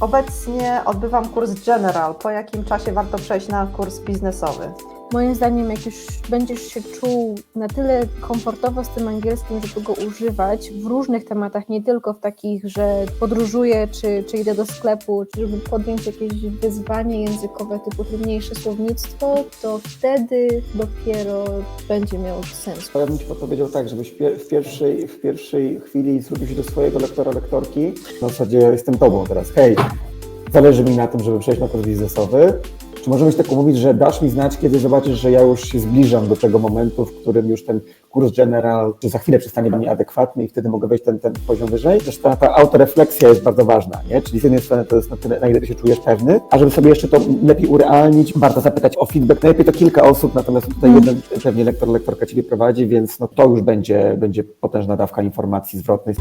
Obecnie odbywam kurs General. Po jakim czasie warto przejść na kurs biznesowy? Moim zdaniem, jak już będziesz się czuł na tyle komfortowo z tym angielskim, żeby go używać w różnych tematach, nie tylko w takich, że podróżuję, czy, czy idę do sklepu, czy żeby podjąć jakieś wyzwanie językowe typu trudniejsze słownictwo, to wtedy dopiero będzie miał sens. Ja bym Ci podpowiedział tak, żebyś w pier- w pierwszej, w pierwszej chwili zwrócił się do swojego lektora, lektorki. Na zasadzie jestem Tobą teraz. Hej, zależy mi na tym, żeby przejść na kurs biznesowy. Czy możemy się tak umówić, że dasz mi znać, kiedy zobaczysz, że ja już się zbliżam do tego momentu, w którym już ten kurs general, czy za chwilę przestanie być mi adekwatny i wtedy mogę wejść ten, ten poziom wyżej? Też ta, ta autorefleksja jest bardzo ważna, nie? Czyli z jednej strony to jest na tyle, na ile ty się czujesz pewny, a żeby sobie jeszcze to lepiej urealnić, warto zapytać o feedback. Najlepiej to kilka osób, natomiast tutaj jeden pewnie lektor, lektorka Ciebie prowadzi, więc no to już będzie, będzie potężna dawka informacji zwrotnej.